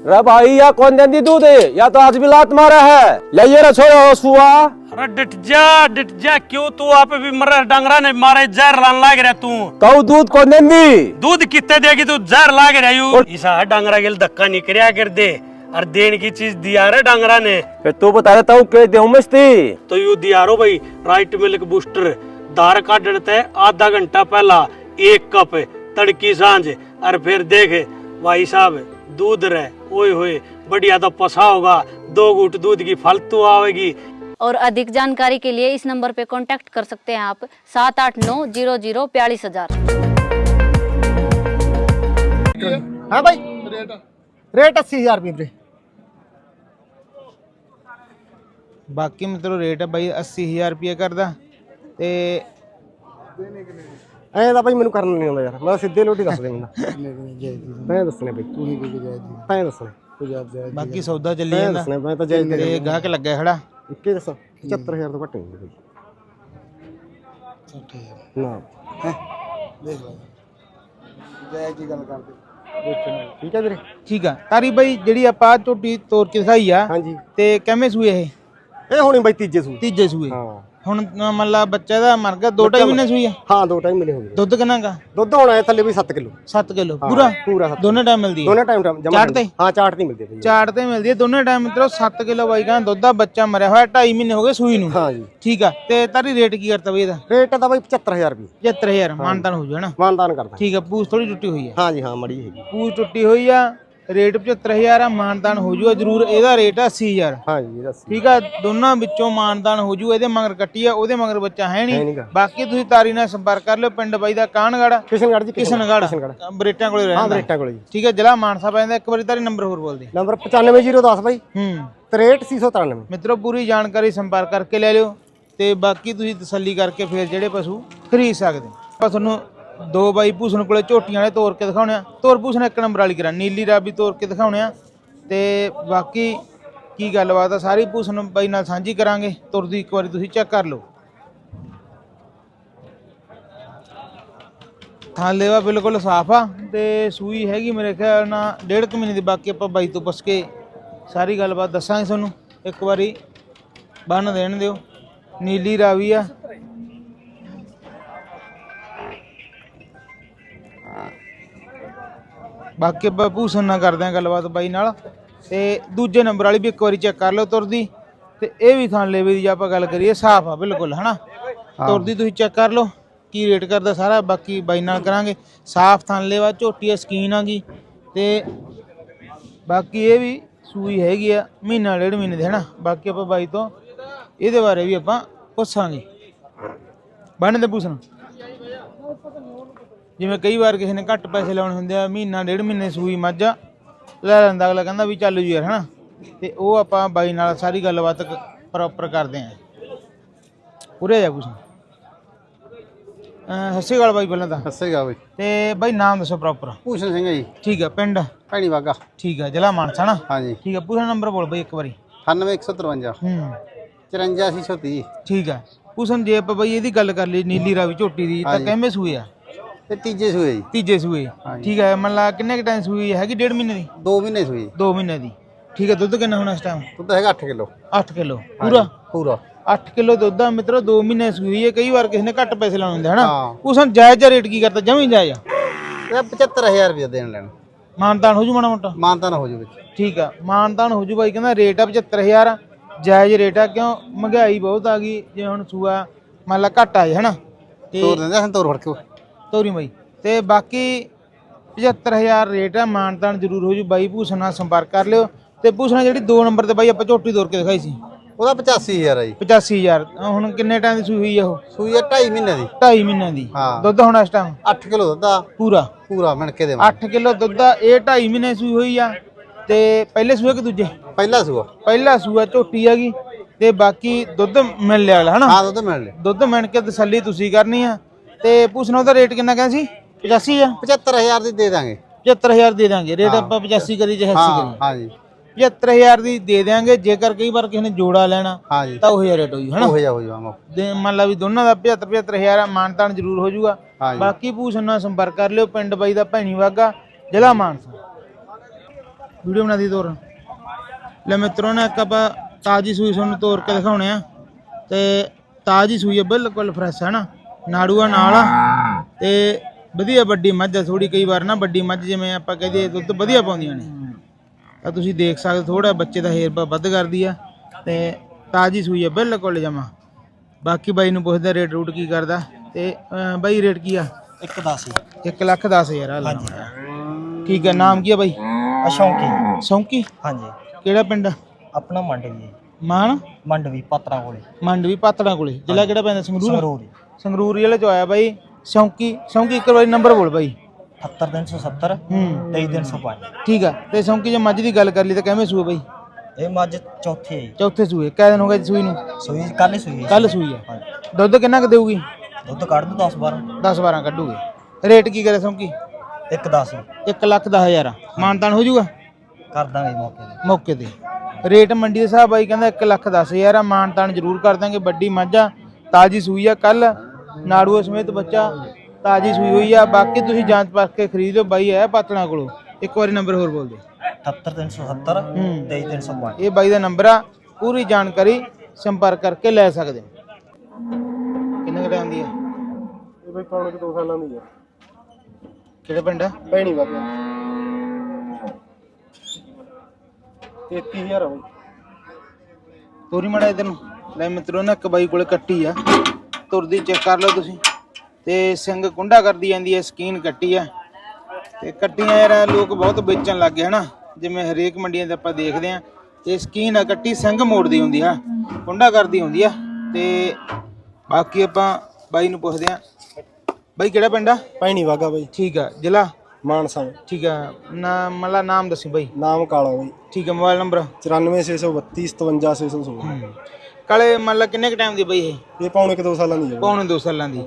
रे भाई या कौन देंदी दूध है या तो आज भी लात मारा है ले ये रे छोड़ो सुआ अरे डिट जा डिट जा क्यों तू आप भी मर डंगरा ने मारे जहर लान लाग रहा तू कहू दूध कौन देंदी दूध कितने देगी तू जहर लाग रहा यू इसा डंगरा के लिए धक्का नहीं करया कर दे और देन की चीज दिया रे डंगरा ने फिर तू बता देता हूँ के देऊ मस्ती तो यू दिया रो भाई राइट मिल्क बूस्टर दार का डरते आधा घंटा पहला एक कप तड़की सांझ और फिर देख भाई साहब दूध रहे ओए होए बढ़िया तो पसा होगा दो घूट दूध की फालतू आवेगी और अधिक जानकारी के लिए इस नंबर पे कांटेक्ट कर सकते हैं आप सात आठ नौ जीरो जीरो बयालीस हजार ਹਾਂ ਬਾਈ ਰੇਟ ਰੇਟ 80000 ਰੁਪਏ ਵੀਰੇ ਬਾਕੀ ਮਿੱਤਰੋ ਰੇਟ ਹੈ ਬਾਈ 80000 ਰੁਪਏ ਕਰਦਾ ਤੇ ਐਂ ਤਾਂ ਬਾਈ ਮੈਨੂੰ ਕਰਨਾ ਨਹੀਂ ਆਉਂਦਾ ਯਾਰ ਮੈਂ ਸਿੱਧੇ ਲੋਟੀ ਦੱਸ ਦੇ। ਮੈਨੂੰ ਮੈਂ ਦੱਸਣੇ ਬਾਈ ਤੂੰ ਹੀ ਕੀ ਜਾਇਜ਼ ਮੈਂ ਦੱਸਣਾ। ਬਾਕੀ ਸੌਦਾ ਚੱਲੀ ਮੈਂ ਜਾਂਦਾ। ਦੱਸਣਾ ਮੈਂ ਤਾਂ ਜਾਇਜ਼ ਤੇ ਗਾਹਕ ਲੱਗਿਆ ਖੜਾ। ਇੱਕੇ ਦੱਸਾਂ 75000 ਤੋਂ ਘੱਟ ਨਹੀਂ ਬਾਈ 60000 ਨਾ। ਠੀਕ ਹੈ ਵੀਰੇ? ਠੀਕ ਆ। ਤਾਰੀ ਬਾਈ ਜਿਹੜੀ ਆਪਾਂ ਝੋਟੀ ਤੋਰ ਕੇ ਦਿਖਾਈ ਆ ਹਾਂਜੀ। ਤੇ ਕਿਵੇਂ ਸੂਏ ਇਹ? ਇਹ ਹੋਣੀ ਬਾਈ ਤੀਜੇ ਸੂ ਤੀਜੇ ਸੂਏ। ਹਾਂ। ਹੁਣ ਅ, ਮੰਨ ਲਾ ਬੱਚਾ ਦਾ ਮਰ ਗਿਆ ਦੋ ਢਾਈ ਮਹੀਨੇ ਸੂਈ ਆ? ਹਾਂ ਦੋ ਟਾਈਮ ਮਿਲੇ ਹੋਗੇ ਦੁੱਧ ਕਿੰਨਾ ਗਾ ਦੁੱਧ ਹੋਣਾ ਹੈ ਥੱਲੇ ਵੀ 7 ਕਿਲੋ। 7 ਕਿਲੋ ਪੂਰਾ? ਪੂਰਾ ਸੱਤ। ਦੋਨੇ ਟਾਈਮ ਮਿਲਦੀ ਹੈ ਦੋਨੇ ਟਾਈਮ ਜਮਾ ਚਾਟ ਤੇ? ਹਾਂ ਚਾਟ ਨਹੀਂ ਮਿਲਦੀ ਬਾਈ। ਚਾਰ ਤੇ ਮਿਲਦੀ ਹੈ ਦੋਨੇ ਟਾਈਮ ਮਿੱਤਰੋ 7 ਕਿਲੋ ਬਾਈ ਕਹਿੰਦਾ ਦੁੱਧ ਦਾ ਬੱਚਾ ਮਰਿਆ ਹੋਇਆ 2.5 ਮਹੀਨੇ ਹੋ ਗਏ ਸੂਈ ਨੂੰ। ਹਾਂ ਜੀ। ਠੀਕ ਆ ਤੇ ਤਾਰੀ ਰੇਟ ਕੀ ਕਰਤਾ ਬਈ ਇਹਦਾ? ਰੇਟ ਤਾਂ ਬਾਈ 75000 ਰੁਪਏ। 75000 ਮਾਨਤਾਨ ਹੋ ਜਾਣਾ ਮਾਨਦਾਨ ਕਰਦਾ ਠੀਕ ਆ ਪੂਛ ਥੋੜੀ ਟੁੱਟੀ ਹੋਈ ਆ। ਹਾਂ ਜੀ ਹਾਂ ਮੜੀ ਹੈਗੀ ਪੂਛ ਟੁੱਟੀ ਹੋਈ ਆ। ਰੇਟ 75000 ਆ ਮਾਨਤਾਨ ਹੋ ਜੂਗਾ ਜਰੂਰ ਇਹਦਾ ਰੇਟ ਆ 80000 ਹਾਂ ਜੀ ਦੱਸ ਠੀਕ ਆ ਦੋਨਾਂ ਵਿੱਚੋਂ ਮਾਨਦਾਨ ਹੋ ਜੂ ਇਹਦੇ ਮਗਰ ਕੱਟੀ ਆ ਉਹਦੇ ਮਗਰ ਬੱਚਾ ਹੈ ਹੈ ਨਹੀਂ। ਬਾਕੀ ਤੁਸੀਂ ਤਾਰੀ ਨਾਲ ਸੰਪਰਕ ਕਰ ਲਿਓ ਪਿੰਡ ਬਾਈ ਦਾ ਕਾਹਨਗੜ ਕਿਸ਼ਨਗੜ੍ਹ ਜੀ ਕਿਸ਼ਨਗੜ ਕਿਸ਼ਨਗੜ੍ਹ ਬਰੇਟਾਂ ਕੋਲੇ ਹਾਂ ਰਹਿੰਦਾ ਬਰੇਟਾ ਕੋਲੇ ਜੀ। ਠੀਕ ਹੈ ਜ਼ਿਲ੍ਹਾ ਮਾਨਸਾ ਪੈਂਦਾ ਇੱਕ ਵਾਰੀ ਤਾਰੀ ਨੰਬਰ ਹੋਰ ਬੋਲ ਦੇ। ਨੰਬਰ 95010 ਬਾਈ। ਹੂੰ। 63693 ਮਿੱਤਰੋ ਪੂਰੀ ਜਾਣਕਾਰੀ ਸੰਪਰਕ ਕਰਕੇ ਲੈ ਲਿਓ ਤੇ ਬਾਕੀ ਤੁਸੀਂ ਤਸੱਲੀ ਕਰਕੇ ਫਿਰ ਜਿਹੜੇ ਪਸ਼ੂ ਖਰੀਦ ਸਕਦੇ। ਆਪਾਂ ਤੁਹਾਨੂੰ ਦੋ ਬਾਈ ਭੂਸਣ ਕੋਲੇ ਝੋਟੀਆਂ ਵਾਲੇ ਤੋਰ ਕੇ ਦਿਖਾਉਣੇ ਆ। ਤੋਰ ਭੂਸਣ ਇੱਕ ਨੰਬਰ ਵਾਲੀ ਕਰਾਂ, ਨੀਲੀ ਰਾਬੀ ਤੋਰ ਕੇ ਦਿਖਾਉਣੇ ਆ। ਤੇ ਬਾਕੀ ਕੀ ਗੱਲਬਾਤ ਆ, ਸਾਰੀ ਭੂਸਣ ਬਾਈ ਨਾਲ ਸਾਂਝੀ ਕਰਾਂਗੇ। ਤੁਰਦੀ ਇੱਕ ਵਾਰੀ ਤੁਸੀਂ ਚੈੱਕ ਕਰ ਲਓ। ਥਾਂ ਲੇਵਾ ਬਿਲਕੁਲ ਸਾਫ਼ ਆ ਤੇ ਸੂਈ ਹੈਗੀ ਮੇਰੇ ਖਿਆਲ ਨਾਲ ਡੇਢ ਕੁ ਮਹੀਨੇ ਦੀ, ਬਾਕੀ ਆਪਾਂ ਬਾਈ ਤੋਂ ਪੁੱਛ ਕੇ ਸਾਰੀ ਗੱਲਬਾਤ ਦੱਸਾਂਗੇ ਤੁਹਾਨੂੰ। ਇੱਕ ਵਾਰੀ ਬੰਨ ਦੇਣ ਦਿਓ। ਨੀਲੀ ਰਾਵੀ ਆ ਬਾਕੀ ਆਪਾਂ ਭੂਸਣ ਨਾਲ ਕਰਦੇ ਆ ਗੱਲਬਾਤ ਬਾਈ ਨਾਲ। ਤੇ ਦੂਜੇ ਨੰਬਰ ਵਾਲੀ ਵੀ ਇੱਕ ਵਾਰੀ ਚੈੱਕ ਕਰ ਲਓ ਤੁਰਦੀ। ਤੇ ਇਹ ਵੀ ਥਾਂ ਲੈਵੇ ਦੀ ਜੇ ਆਪਾਂ ਗੱਲ ਕਰੀਏ ਸਾਫ਼ ਆ ਬਿਲਕੁਲ ਹਨਾ? ਤੁਰਦੀ ਤੁਸੀਂ ਚੈੱਕ ਕਰ ਲਓ ਕੀ ਰੇਟ ਕਰਦਾ ਸਾਰਾ ਬਾਕੀ ਬਾਈ ਨਾਲ ਕਰਾਂਗੇ। ਸਾਫ਼ ਥਾਂ ਲੈਵਾ ਝੋਟੀ ਸਕੀਨ ਆ ਗਈ। ਤੇ ਬਾਕੀ ਇਹ ਵੀ ਸੂਈ ਹੈਗੀ ਆ ਮਹੀਨਾ ਡੇਢ ਮਹੀਨੇ ਦੇ ਹਨਾ? ਬਾਕੀ ਆਪਾਂ ਬਾਈ ਤੋਂ ਇਹਦੇ ਬਾਰੇ ਵੀ ਆਪਾਂ ਪੁੱਛਾਂਗੇ। ਬੰਨ ਦੇ ਪੁੱਛਣਾ ਜਿਵੇਂ ਕਈ ਵਾਰ ਕਿਸੇ ਨੇ ਘੱਟ ਪੈਸੇ ਲਾਉਣੇ ਹੁੰਦੇ ਆ ਮਹੀਨਾ ਡੇਢ ਮਹੀਨੇ ਸੂਈ ਮੱਝ ਆ, ਲੈ ਲੈਂਦਾ ਅਗਲਾ ਕਹਿੰਦਾ ਵੀ ਚੱਲ ਜੂ ਯਾਰ ਹਨਾ? ਤੇ ਉਹ ਆਪਾਂ ਬਾਈ ਨਾਲ ਸਾਰੀ ਗੱਲਬਾਤ ਪ੍ਰੋਪਰ ਕਰਦੇ ਆਂ। ਉਰੇ ਅਹ ਸਤਿ ਸ਼੍ਰੀ ਅਕਾਲ ਬਾਈ ਪਹਿਲਾਂ ਤਾਂ। ਹੱਸੇਗਾ ਬਈ। ਤੇ ਬਾਈ ਨਾਮ ਦੱਸੋ ਪ੍ਰੋਪਰ ਭੂਸ਼ਣ ਸਿੰਘ ਜੀ। ਠੀਕ ਆ ਪਿੰਡ? ਭੈਣੀ ਵਾਗਾ। ਠੀਕ ਆ ਜ਼ਿਲ੍ਹਾ ਮਾਨਸਾ ਨਾ ਹਾਂਜੀ। ਠੀਕ ਆ ਪੂਰਾ ਨੰਬਰ ਬੋਲ ਬਈ ਇੱਕ ਵਾਰੀ। 98153 ਹੂੰ। 84630 ਠੀਕ ਆ। ਪੂਸਨ ਜੇ ਆਪਾਂ ਬਈ ਇਹਦੀ ਗੱਲ ਕਰ ਲਈ ਨੀਲੀ ਰਾਵੀ ਝੋਟੀ ਦੀ ਤਾਂ ਕਿੰਨੇ ਸੂਏ ਆ? ਤੇ ਤੀਜੇ ਸੂਏ ਜੀ। ਤੀਜੇ ਸੂਏ। ਠੀਕ ਆ ਮੰਨ ਲਾ ਕਿੰਨੇ ਕ ਟਾਈਮ ਸੂਈ ਹੈਗੀ? ਡੇਢ ਮਹੀਨੇ ਦੀ? 2 ਮਹੀਨੇ ਸੂਈ। 2 ਮਹੀਨੇ ਦੀ। ਠੀਕ ਆ ਦੁੱਧ ਕਿੰਨਾ ਹੋਣਾ ਇਸ ਟਾਈਮ ਦੁੱਧ ਹੈਗਾ 8 ਕਿਲੋ। 8 ਕਿਲੋ। ਪੂਰਾ? ਪੂਰਾ। 8 ਕਿਲੋ ਦੁੱਧ ਆ ਮਿੱਤਰੋ 2 ਮਹੀਨੇ ਸੂਈ ਹੈ। ਕਈ ਵਾਰ ਕਿਸੇ ਨੇ ਘੱਟ ਪੈਸੇ ਲਾਉਣੇ ਹੁੰਦੇ ਹਨਾ? ਹਾਂ। ਪੂਸਨ ਜਾਇਜ਼ ਜਿਹਾ ਰੇਟ ਕੀ ਕਰਤਾ? ਜਮੀ ਜਾਇਜ਼ ਆ। ਇਹ 75000 ਰੁਪਏ ਦੇਣ ਲੈਣ। ਮਾਨਤਾਨ ਹੋ ਜੂ ਮਾੜਾ ਮੋਟਾ? ਮਾਨਤਾ ਨਾ ਹੋ ਜੂ ਵਿੱਚ। ਠੀਕ ਆ ਮਾਨਤਾਨ ਹੋ ਜੂ ਬਾਈ। ਕਹਿੰਦਾ ਰੇਟ ਆ 75000 ਜਾਇਜ਼ ਰੇਟ ਆ ਕਿਉਂ? ਮਹਿੰਗਾਈ ਬਹੁਤ ਆ ਗਈ। ਜਿਵੇਂ ਹੁਣ ਸੂਆ ਮੰਨ ਲਾ ਘੱਟ ਆ ਜੇ ਹਨਾ? ਤੇ ਤੋਰ ਦਿੰਦੇ ਹਨ ਤੋਰ ਫੜ ਕੇ ਤੋਰੀ ਬਾਈ ਤੇ ਬਾਕੀ 75000 ਰੇਟ ਆ ਮਾਨਤਾਨ ਜ਼ਰੂਰ ਹੋ ਜੂ। ਬਾਈ ਭੂਸਣ ਨਾਲ ਸੰਪਰਕ ਕਰ ਲਿਓ। ਤੇ ਭੂਸਣਾ ਜਿਹੜੀ 2 ਨੰਬਰ ਤੇ ਬਾਈ ਆਪਾਂ ਝੋਟੀ ਤੋਰ ਕੇ ਦਿਖਾਈ ਸੀ। ਉਹਦਾ 85000 ਹੈ ਜੀ। 85000 ਹੁਣ ਕਿੰਨੇ ਟਾਈਮ ਦੀ ਸੂਈ ਹੋਈ ਆ ਉਹ? ਸੂਈ ਹੈ 2.5 ਮਹੀਨੇ ਦੀ। 2.5 ਮਹੀਨਿਆਂ ਦੀ। ਹਾਂ। ਦੁੱਧ ਹੁਣ ਇਸ ਟਾਈਮ 8 ਕਿਲੋ ਦੁੱਧ ਆ। ਪੂਰਾ। ਪੂਰਾ ਮਿਣ ਕੇ ਦੇਵਾਂ 8 ਕਿਲੋ ਦੁੱਧ ਆ। ਇਹ 2.5 ਮਹੀਨੇ ਸੂਈ ਹੋਈ ਆ। ਤੇ ਪਹਿਲੇ ਸੂਏ ਕਿ ਦੂਜੇ? ਪਹਿਲਾ ਸੂਆ। ਪਹਿਲਾ ਸੂਆ ਝੋਟੀ ਹੈਗੀ। ਤੇ ਬਾਕੀ ਦੁੱਧ ਮਿਲ ਲਿਆ ਹਨਾ? ਹਾਂ ਦੁੱਧ ਮਿਲ ਲੈ ਦੁੱਧ ਮਿਣ ਕੇ ਤਸੱਲੀ ਤੁਸੀਂ ਕਰਨੀ ਆ। ਤੇ ਪੁੱਛਣਾ ਉਹਦਾ ਰੇਟ ਕਿੰਨਾ ਕਹਿੰਦਾ ਸੀ? 85 ਆ। 75000 ਦੀ ਦੇ ਦਾਂਗੇ। 75000 ਦੇ ਦਾਂਗੇ। ਰੇਟ ਆਪਾਂ 85 ਕਰੀ ਚਾਹੇ 80 ਹਾਂ ਕਰੀ ਹਾਂ ਜੀ। 75000 ਦੀ ਦੇ ਦਿਆਂਗੇ। ਜੇਕਰ ਕਈ ਵਾਰ ਕਿਸੇ ਨੇ ਜੋੜਾ ਲੈਣਾ ਹਾਂ ਜੀ। ਤਾਂ ਉਹ ਹੀ ਰੇਟ ਹੋਈ ਹਨਾ? ਉਹ ਜਾ ਹੋ ਦੇ ਮੰਨ ਲਾ ਵੀ ਦੋਨਾਂ ਦਾ 75 75000 ਆ ਮਾਨਤਾਨ ਜ਼ਰੂਰ ਹੋ ਜਾਊਗਾ। ਹਾਂ ਜੀ। ਬਾਕੀ ਨਾਲ ਸੰਪਰਕ ਕਰ ਲਿਓ ਪਿੰਡ ਬਾਈ ਦਾ ਭੈਣੀ ਵਾਗਾ ਜ਼ਿਲ੍ਹਾ ਮਾਨਸਾ। ਵੀਡੀਓ ਬਣਾ ਦੀ ਤੋਰ। ਲੈ ਮਿੱਤਰੋ ਨੇ ਇੱਕ ਆਪਾਂ ਤਾਜੀ ਸੂਈ ਤੁਹਾਨੂੰ ਤੋਰ ਕੇ ਦਿਖਾਉਣੇ ਆ। ਤੇ ਤਾਜੀ ਸੂਈ ਆ ਬਿਲਕੁਲ ਫਰੈਸ਼ ਹੈ ਨਾ ਨਾੜੂਆ ਨਾਲ ਆ। ਤੇ ਵਧੀਆ ਵੱਡੀ ਮੱਝ ਆ ਥੋੜੀ ਕਈ ਵਾਰ ਨਾ ਵੱਡੀ ਮੱਝ ਜਿਵੇਂ ਆਪਾਂ ਕਹਦੇ ਦੁੱਧ ਵਧੀਆ ਪਾਉਂਦੀਆਂ ਨੇ। ਤਾਂ ਤੁਸੀਂ ਦੇਖ ਸਕਦੇ ਥੋੜਾ ਬੱਚੇ ਦਾ ਹੇਰਪਾ ਵੱਧ ਕਰਦੀ ਆ ਤੇ ਤਾਜੀ ਸੂਈ ਆ ਬਿਲਕੁਲ ਜਮਾ। ਬਾਕੀ ਬਾਈ ਨੂੰ ਪੁੱਛਦਾ ਰੇਟ ਰੂਟ ਕੀ ਕਰਦਾ? ਤੇ ਅਹ, ਬਾਈ ਰੇਟ ਕੀ ਆ? 1 10 1 ਲੱਖ 10 ਹਜ਼ਾਰ ਆ ਲਾ ਠੀਕ ਹੈ ਨਾਮ ਕੀ ਹੈ ਬਾਈ? ਅਸ਼ੌਂਕੀ ਸੌਂਕੀ। ਹਾਂਜੀ। ਕਿਹੜਾ ਪਿੰਡ? ਆਪਣਾ ਮੰਡਵੀ ਮਾਨ? ਮੰਡਵੀ ਪਾਤਰਾਂ ਕੋਲੇ। ਮੰਡਵੀ ਪਾਤੜਾਂ ਕੋਲੇ। ਜ਼ਿਲ੍ਹਾ ਕਿਹੜਾ ਪੈਂਦਾ? ਸੰਗਰੂਰ? ਸੰਗਰੂਰ। ਸੰਗਰੂਰ ਜ਼ਿਲ੍ਹੇ ਚੋਂ ਆਇਆ ਬਾਈ ਸੌਂਕੀ ਸੌਂਕੀ ਇੱਕ ਵਾਰੀ ਨੰਬਰ ਬੋਲ ਬਾਈ। 78370 ਹੂੰ। 23305 ਠੀਕ ਆ ਤੇ ਸੌਂਕੀ ਜੇ ਮੱਝ ਦੀ ਗੱਲ ਕਰ ਲਈ ਤਾਂ ਕਿਵੇਂ ਸੂਏ ਬਾਈ? ਇਹ ਮੱਝ ਚੌਥੀ ਹੈ ਜੀ। ਚੌਥੇ ਸੂਏ ਕਿਹ ਦਿਨ ਹੋ ਗਏ ਜੀ ਸੂਈ ਨੂੰ? ਸੂਈ ਕੱਲ ਹੀ ਸੂਈ ਹੈ ਕੱਲ ਸੂਈ ਆ। ਦੁੱਧ ਕਿੰਨਾ ਕੁ ਦੇਊਗੀ? ਦੁੱਧ ਕੱਢ ਦੋ 10 12 10 12 ਕੱਢੂਗੇ। ਰੇਟ ਕੀ ਕਰੇ ਸੌਂਕੀ? ਇੱਕ 10 1 ਲੱਖ 10 ਹਜ਼ਾਰ ਮਾਨਤਾਨ ਹੋ ਜਾਊਗਾ? ਕਰ ਦਾਂਗੇ ਮੌਕੇ ਤੇ। ਮੌਕੇ ਤੇ। ਰੇਟ ਮੰਡੀ ਦੇ ਹਿਸਾਬ ਬਾਈ ਕਹਿੰਦਾ 1 ਲੱਖ 10 ਹਜ਼ਾਰ ਆ। ਮਾਨਤਾਨ ਜ਼ਰੂਰ ਕਰ ਦਾਂਗੇ। ਵੱਡੀ ਮੱਝ ਆ। ਤਾਜੀ ਸੂਈ ਆ ਕੱਲ ਨਾੜੂਆ ਸਮੇਤ ਬੱਚਾ ਤਾਜੀ ਸੂਈ ਹੋਈ ਆ। ਬਾਕੀ ਤੁਸੀਂ ਜਾਂਚ ਪਰਖ ਕੇ ਖਰੀਦ ਲਿਓ ਬਾਈ ਆਇਆ ਪਾਤਣਾ ਕੋਲੋਂ। ਇੱਕ ਵਾਰੀ ਨੰਬਰ ਹੋਰ ਬੋਲ ਦਿਓ। 78370 ਹੂੰ। 23305 ਇਹ ਬਾਈ ਦਾ ਨੰਬਰ ਆ ਪੂਰੀ ਜਾਣਕਾਰੀ ਸੰਪਰਕ ਕਰਕੇ ਲੈ ਸਕਦੇ ਹੋ। ਕਿੰਨੇ ਕੁ ਟਾਈਮ ਦੀ ਆ? ਇਹ ਬਈ ਪੌਣੇ 2 ਸਾਲਾਂ ਦੀ ਹੈ ਕਿਹੜਾ ਪਿੰਡ ਆ? ਭੈਣੀ ਬਾਬਾ। 33000 ਆ ਬਈ। ਤੋਰੀ ਮੜਾ ਇਧਰ ਨੂੰ। ਲੈ ਮਿੱਤਰੋ ਨਾ ਇੱਕ ਬਾਈ ਕੋਲੇ ਕੱਟੀ ਆ। ਤੁਰਦੀ ਚੈੱਕ ਕਰ ਲਓ ਤੁਸੀਂ। ਤੇ ਸਿੰਘ ਕੁੰਡਾ ਕਰਦੀ ਜਾਂਦੀ ਹੈ ਸਕੀਨ ਕੱਟੀ ਆ। ਤੇ ਕੱਟੀਆਂ ਯਾਰ ਲੋਕ ਬਹੁਤ ਵੇਚਣ ਲੱਗ ਗਏ ਹਨਾ? ਜਿਵੇਂ ਹਰੇਕ ਮੰਡੀਆਂ ਤੇ ਆਪਾਂ ਦੇਖਦੇ ਆ ਤੇ ਸਕੀਨ ਆ ਕੱਟੀ ਸਿੰਘ ਮੋੜਦੀ ਹੁੰਦੀ ਆ। ਕੁੰਡਾ ਕਰਦੀ ਹੁੰਦੀ ਆ। ਤੇ ਬਾਕੀ ਆਪਾਂ ਬਾਈ ਨੂੰ ਪੁੱਛਦੇ ਆ। ਬਾਈ ਕਿਹੜਾ ਪਿੰਡ ਆ? ਭੈਣੀ ਬਾਗਾ ਬਈ। ਠੀਕ ਆ ਜ਼ਿਲ੍ਹਾ? ਮਾਨਸਾ। ਠੀਕ ਆ ਨਾ ਮਤਲਬ ਨਾਮ ਦੱਸੀ ਬਾਈ। ਨਾਮ ਕਾਲਾ ਬਈ। ਠੀਕ ਆ ਮੋਬਾਈਲ ਨੰਬਰ? 94632 57616 ਕਾਲੇ ਮਤਲਬ ਕਿੰਨੇ ਕ ਟਾਈਮ ਦੀ ਬਈ ਇਹ? ਇਹ ਪੌਣੇ 2 ਸਾਲਾਂ ਦੀ ਹੈ ਪੌਣੇ 2 ਸਾਲਾਂ ਦੀ।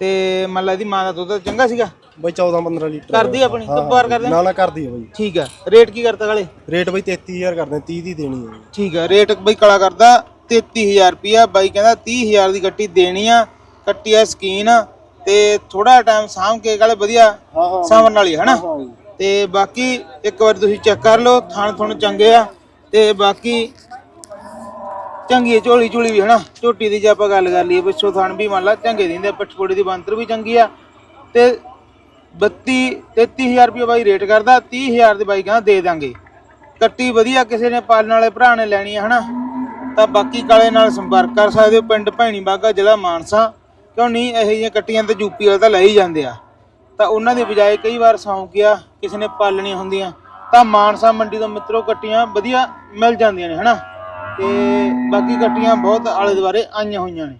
ਤੇ ਮਤਲਬ ਇਹਦੀ ਮਾਂ ਦਾ ਦੁੱਧ ਚੰਗਾ ਸੀਗਾ? ਬਈ 14 15 ਲੀਟਰ। ਕਰਦੀ ਆਪਣੀ? ਕੱਪਾਰ ਕਰਦੇ ਨਾ ਨਾ ਕਰਦੀ ਹੈ ਬਈ। ਠੀਕ ਆ। ਰੇਟ ਕੀ ਕਰਤਾ ਕਾਲੇ? ਰੇਟ ਬਈ 33000 ਕਰਦੇ 30 ਦੀ ਦੇਣੀ ਹੈ ਠੀਕ ਆ। ਰੇਟ ਬਈ ਕਾਲਾ ਕਰਦਾ 33000 ਰੁਪਿਆ ਬਾਈ ਕਹਿੰਦਾ 30000 ਦੀ ਗੱਟੀ ਦੇਣੀ ਆ। ਕੱਟੀ ਆ ਸਕੀਨ। ਤੇ ਥੋੜਾ ਟਾਈਮ ਸਾਂਭ ਕੇ ਕਾਲੇ ਵਧੀਆ ਸਾਂਭਣ ਵਾਲੀ ਹੈ ਹਨਾ ਤੇ ਬਾਕੀ ਇੱਕ ਵਾਰ ਤੁਸੀਂ ਚੈੱਕ ਕਰ ਲਓ ਥਣ ਥੁਣ ਚੰਗੇ ਆ। ਤੇ ਬਾਕੀ ਚੰਗੀ ਹੈ, ਝੋਲੀ ਝੋਲੀ ਵੀ, ਹਨਾ? ਝੋਟੀ ਦੀ ਜੇ ਆਪਾਂ ਗੱਲ ਕਰ ਲਈਏ, ਪਿੱਛੋਂ ਥਣ ਵੀ ਮੰਨ ਲਾ, ਚੰਗੇ ਦਿੰਦੇ ਪਟਪੋੜੀ ਦੀ ਬੰਤਰ ਵੀ ਚੰਗੀ ਆ। ਤੇ 32 33000 ਰੁਪਏ ਬਾਈ ਰੇਟ ਕਰਦਾ 30000 ਦੀ ਬਾਈ ਕਹਿੰਦਾ ਦੇ ਦਾਂਗੇ। ਕੱਟੀ ਵਧੀਆ ਕਿਸੇ ਨੇ, ਪਾਲਣ ਵਾਲੇ ਭਰਾ ਨੇ ਲੈਣੀ ਆ, ਹਨਾ? ਤਾਂ ਬਾਕੀ ਕਾਲੇ ਨਾਲ ਸੰਪਰਕ ਕਰ ਸਕਦੇ ਹੋ, ਪਿੰਡ ਭੈਣੀ ਬਾਗਾ, ਜ਼ਿਲ੍ਹਾ ਮਾਨਸਾ। ਕਿਉਂ ਨਹੀਂ, ਇਹੋ ਜਿਹੀਆਂ ਕੱਟੀਆਂ ਤੇ ਯੂਪੀ ਵਾਲੇ ਤਾਂ ਲੈ ਹੀ ਜਾਂਦੇ ਆ। ਤਾਂ ਉਹਨਾਂ ਦੀ ਬਜਾਏ ਕਈ ਵਾਰ ਸੌਂਕਿਆ ਕਿਸੇ ਨੇ ਪਾਲਣੀਆਂ ਹੁੰਦੀਆਂ। ਤਾਂ ਮਾਨਸਾ ਮੰਡੀ ਤੋਂ ਮਿੱਤਰੋ, ਕੱਟੀਆਂ ਵਧੀਆ ਮਿਲ ਜਾਂਦੀਆਂ ਨੇ, ਹਨਾ? ਤੇ ਬਾਕੀ ਕੱਟੀਆਂ ਬਹੁਤ ਆਲੇ ਦੁਆਲੇ ਆਈਆਂ ਹੋਈਆਂ ਨੇ।